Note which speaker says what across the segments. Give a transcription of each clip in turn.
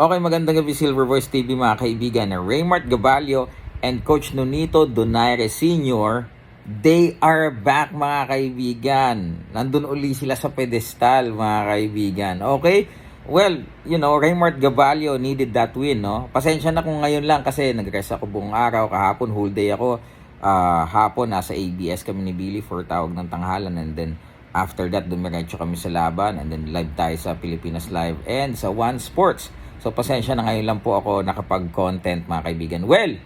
Speaker 1: Okay, magandang gabi Silver Voice TV mga kaibigan. Raymart Gabalio and Coach Nonito Donaire Sr. They are back mga kaibigan. Nandun uli sila sa pedestal mga kaibigan. Okay? Well, you know, Raymart Gabalio needed that win, no? Pasensya na kung ngayon lang kasi nag-rest ako buong araw. Kahapon, whole day ako. Ah, hapon, nasa ABS kami ni Billy for tawag ng tanghalan. And then, after that, dumiretso kami sa laban. And then, live tayo sa Pilipinas Live and sa One Sports. So, pasensya na ngayon lang po ako nakapag-content, mga kaibigan. Well,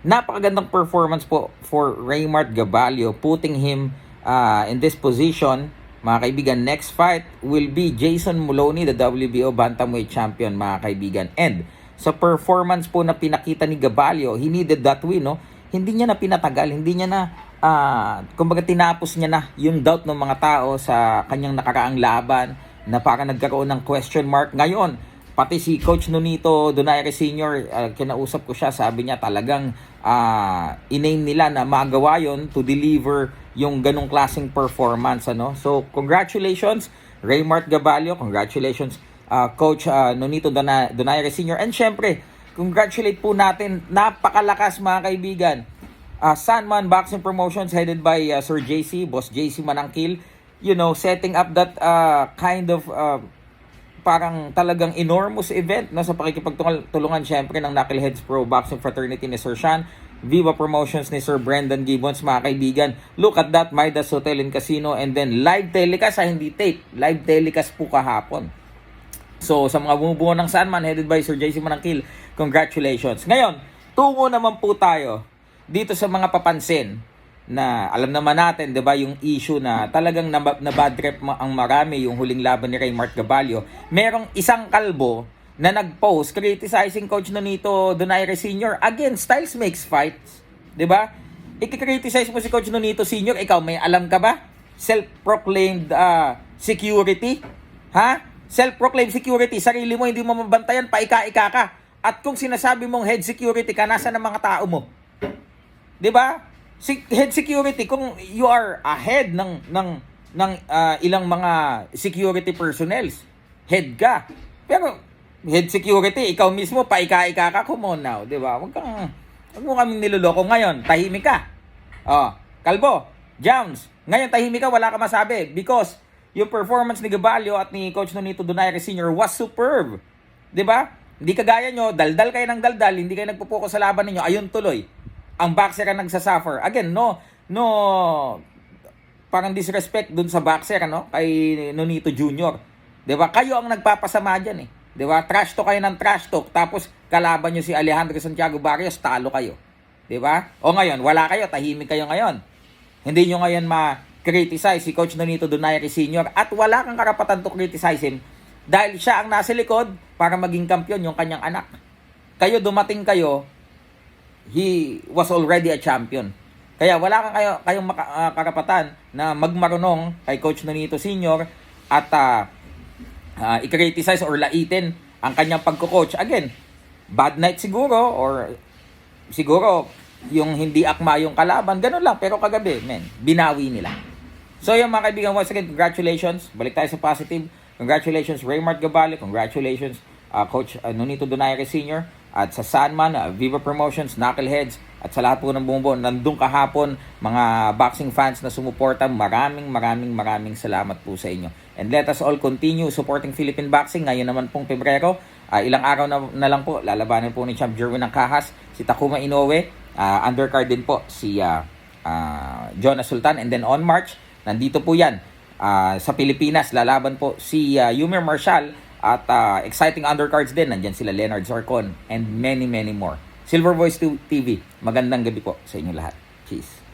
Speaker 1: napakagandang performance po for Raymart Gabalio, putting him uh, in this position. Mga kaibigan, next fight will be Jason Muloney, the WBO Bantamweight Champion, mga kaibigan. And sa performance po na pinakita ni Gabalio, he needed that win, no? Hindi niya na pinatagal, hindi niya na, ah, kumbaga tinapos niya na yung doubt ng mga tao sa kanyang nakaraang laban na parang nagkaroon ng question mark. Ngayon, pati si Coach Nonito Donaire Sr., uh, kinausap ko siya, sabi niya talagang uh, iname nila na magawa yon to deliver yung ganong klaseng performance. Ano? So, congratulations, Raymart Gabalio. Congratulations, uh, Coach uh, Nonito Dona- Donaire Sr. And syempre, congratulate po natin, napakalakas mga kaibigan. Uh, Sandman Boxing Promotions headed by uh, Sir JC, Boss JC Manangkil, you know, setting up that uh, kind of uh, parang talagang enormous event no, sa pakikipagtulungan syempre ng Knuckleheads Pro Boxing Fraternity ni Sir Sean, Viva Promotions ni Sir Brendan Gibbons, mga kaibigan. Look at that, Midas Hotel and Casino and then live telecast, ah, hindi tape, live telecast po kahapon. So, sa mga bumubuo ng Sandman, headed by Sir JC Manangkil, congratulations. Ngayon, tungo naman po tayo dito sa mga papansin na alam naman natin, 'di ba, yung issue na talagang na, na bad trip ang marami yung huling laban ni Raymart Gabalio. Merong isang kalbo na nag-post criticizing coach Nonito Donaire Sr. Again, styles makes fights, 'di ba? Ikikriticize mo si coach Nonito Sr. Ikaw may alam ka ba? Self-proclaimed ah, security? Ha? Self-proclaimed security, sarili mo hindi mo mabantayan, paika-ika ka. At kung sinasabi mong head security ka, nasa ng mga tao mo? 'Di ba? Si head security kung you are ahead ng ng ng ah, ilang mga security personnels, head ka. Pero head security, ikaw mismo paika-ika ka, come on now, 'di ba? Wag kang wag mo kaming niloloko ngayon, tahimik ka. Oh, Kalbo, Jones, ngayon tahimik ka, wala ka masabi because yung performance ni Gabalio at ni Coach Nonito Donaire Sr. was superb. 'Di ba? Hindi kagaya nyo, daldal kayo ng daldal, hindi kayo nagpo-focus sa laban ninyo, ayun tuloy ang boxer ang nagsasuffer. Again, no, no, parang disrespect dun sa boxer, ano, kay Nonito Jr. ba? Kayo ang nagpapasama diyan eh. ba? Trash talk kayo ng trash talk, tapos kalaban nyo si Alejandro Santiago Barrios, talo kayo. ba? O ngayon, wala kayo, tahimik kayo ngayon. Hindi nyo ngayon ma-criticize si Coach Nonito Donaire Sr. at wala kang karapatan to criticize him dahil siya ang nasa likod para maging kampiyon yung kanyang anak. Kayo dumating kayo, he was already a champion. Kaya wala kang kayo, kayong maka, ah, karapatan na magmarunong kay Coach Nonito Sr. at uh, uh, i-criticize or laitin ang kanyang pagko-coach. Again, bad night siguro or siguro yung hindi akma yung kalaban, ganun lang. Pero kagabi, men, binawi nila. So yung mga kaibigan, once again, congratulations. Balik tayo sa positive. Congratulations, Raymart Gabali. Congratulations, uh, Coach uh, Nonito Donaire Sr. At sa Sandman, uh, Viva Promotions, Knuckleheads, at sa lahat po ng bumubuo, nandun kahapon, mga boxing fans na sumuporta, maraming maraming maraming salamat po sa inyo. And let us all continue supporting Philippine Boxing. Ngayon naman pong Pebrero, uh, ilang araw na, na lang po, lalabanan po ni Champ Jerwin ng Kahas, si Takuma Inoue, uh, undercard din po si uh, uh, Jonas Sultan. And then on March, nandito po yan, uh, sa Pilipinas, lalaban po si uh, Yumer Marshall at uh, exciting undercards din. Nandyan sila Leonard Zarcon and many, many more. Silver Voice 2 TV, magandang gabi po sa inyo lahat. Cheers.